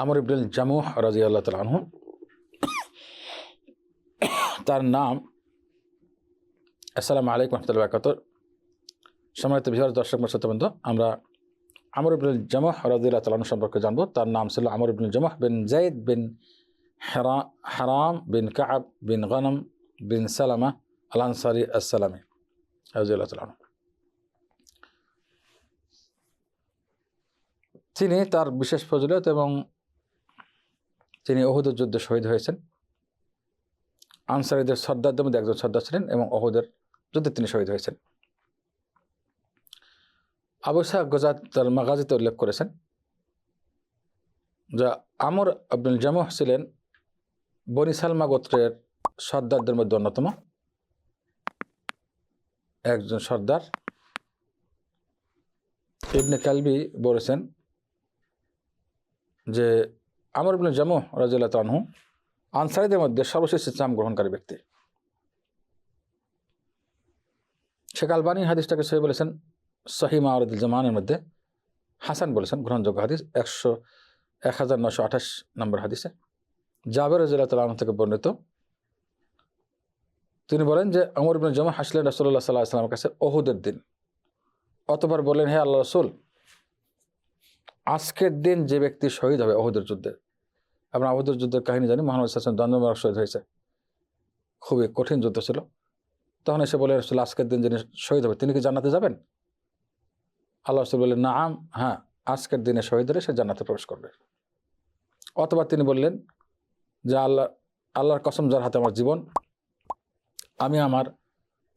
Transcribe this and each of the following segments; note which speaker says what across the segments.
Speaker 1: আমর ইবনুল জামুহ রাজি আল্লাহ তালহু তার নাম, আসসালামু আলাইকুম রহমতুল্লাহ বাকাত সম্মানিত বিহার দর্শক শ্রোতবৃন্দ আমরা আমর ইবনুল জামুহ রাজি আল্লাহ তালহু সম্পর্কে জানব। তার নাম ছিল আমর ইবনুল জামুহ বিন জাইদ বিন হেরা, হারাম বিন কাব বিন গনম বিন সালামা আল আনসারি আসসালামী রাজি আল্লাহ তালহু তিনি তার বিশেষ ফজিলত এবং তিনি অহুদের যুদ্ধে শহীদ হয়েছেন। আনসারিদের সর্দারদের মধ্যে একজন সর্দার ছিলেন এবং অহুদের যুদ্ধে তিনি শহীদ হয়েছেন। আবসা গজাত তার মাগাজিতে উল্লেখ করেছেন, যা আমর আব্দুল জামুহ ছিলেন বনি সালমা গোত্রের সর্দারদের মধ্যে অন্যতম। একজন সর্দার। ইবনে কালবি বলেছেন যে আমর ইবনে জামু রাজিল্লা তানহু আনসারিদের মধ্যে সর্বশেষ ইসলাম গ্রহণকারী ব্যক্তি। শেখ আলবানী হাদিসটাকে সহি বলেছেন, সহি মাওরদুল জামানের মধ্যে হাসান বলেছেন, গ্রহণযোগ্য হাদিস একশো এক হাজার নশো আঠাশ নম্বর হাদিসে। জাবের রাজিল্লা তালাম থেকে বর্ণিত। তিনি বলেন যে, আমর ইবনে জামু হাসলেন রসল্লাহ সাল্লাহ আসলামের কাছে অহুদের দিন। অতবার বললেন হে আল্লাহ রসুল, আজকের দিন যে ব্যক্তি শহীদ হবে অহুদের যুদ্ধে আমরা অহুদের যুদ্ধের কাহিনী জানি, মোহাম্মদ হাসান দ্বন্দ্বমারক শহীদ হয়েছে। খুবই কঠিন যুদ্ধ ছিল। তখন এসে বলে, রসুল, আজকের দিন যিনি শহীদ হবে, তিনি কি জানাতে যাবেন? আল্লাহ রসুল বললেন না আম হ্যাঁ আজকের দিনে শহীদ হলে সে জান্নাতে প্রবেশ করবে। অথবা তিনি বললেন যে, আল্লাহ, আল্লাহর কসম যার হাতে আমার জীবন, আমি আমার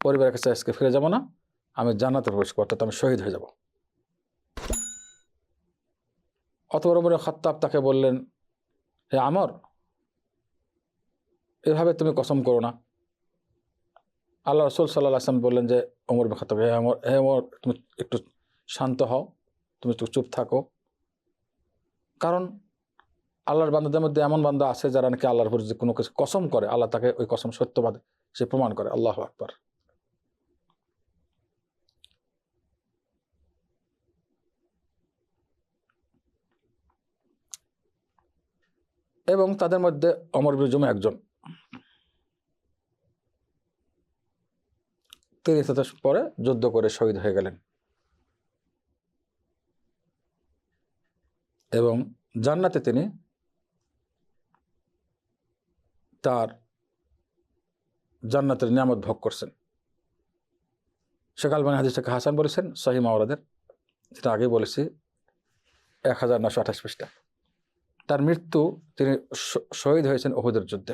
Speaker 1: পরিবারের কাছে আজকে ফিরে যাব না, আমি জান্নাতে প্রবেশ করব, অর্থাৎ আমি শহীদ হয়ে যাব। অতবর বড় খত্তাব তাকে বললেন হে আমর, এভাবে তুমি কসম করো না। আল্লাহ রসুল সাল্লাহ আসলাম বললেন যে অমর খত্তাব, হে আমর হে অমর তুমি একটু শান্ত হও, তুমি একটু চুপ থাকো। কারণ আল্লাহর বান্দাদের মধ্যে এমন বান্দা আছে যারা নাকি আল্লাহর উপর যে কোনো কিছু কসম করে, আল্লাহ তাকে ওই কসম সত্যবাদ সে প্রমাণ করে, আল্লাহ আকবার। এবং তাদের মধ্যে অমর বিজম একজন। তিনি পরে যুদ্ধ করে শহীদ হয়ে গেলেন। এবং জান্নাতে তিনি তার জান্নাতের নিয়ামত ভোগ করছেন। শেখ আলবানী হাদিসটাকে হাসান বলেছেন, সহি যেটা আগেই বলেছি, এক হাজার নশো আঠাশ পৃষ্ঠা। তার মৃত্যু তিনি শহীদ হয়েছেন ওহুদের যুদ্ধে।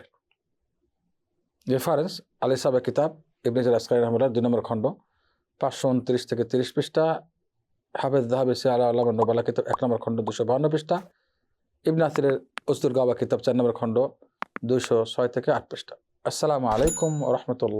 Speaker 1: রেফারেন্স, আলি সাহেব কিতাব ইবনিজ আসকাই রহমুল্লাহ দুই নম্বর খণ্ড, পাঁচশো উনত্রিশ থেকে তিরিশ পৃষ্ঠা, হাফেজ দাহাবেসি আলা আল্লাহ নোবালা কিতাব, এক নম্বর খণ্ড দুশো বাহান্ন পৃষ্ঠা, ইবন আসিরের উস্তুর গাওয়া কিতাব, চার নম্বর খণ্ড, দুইশো ছয় থেকে আট পৃষ্ঠা। আসসালামু আলাইকুম রহমতুল্লাহ।